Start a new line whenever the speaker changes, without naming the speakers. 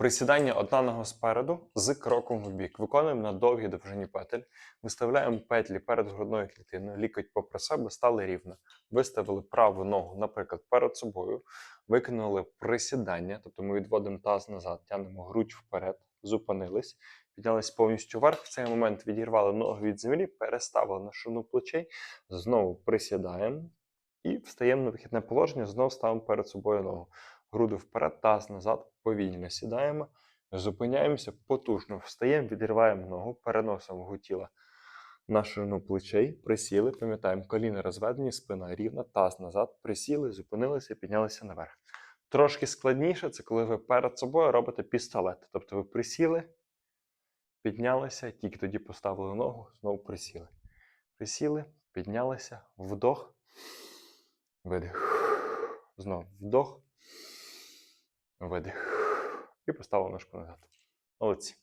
Присідання одна нога спереду з кроком в бік. Виконуємо на довгій довжині петель. Виставляємо петлі перед грудною клітиною, лікоть попри себе стали рівно. Виставили праву ногу, наприклад, перед собою, виконали присідання, тобто ми відводимо таз назад, тягнемо грудь вперед, зупинились, піднялись повністю вверх. В цей момент відірвали ноги від землі, переставили на шину плечей, знову присідаємо і встаємо на вихідне положення, знову ставимо перед собою ногу. Груди вперед, таз назад, повільно сідаємо, зупиняємося, потужно встаємо, відриваємо ногу, переносимо вагу тіла на ширину плечей, присіли, пам'ятаємо, коліна розведені, спина рівна, таз назад, присіли, зупинилися, піднялися наверх. Трошки складніше це коли ви перед собою робите пістолет. Тобто ви присіли, піднялися, тільки тоді поставили ногу, знову присіли. Присіли, піднялися, вдох, видих. Знову вдох, видих. І поставили ножку назад. Молодці.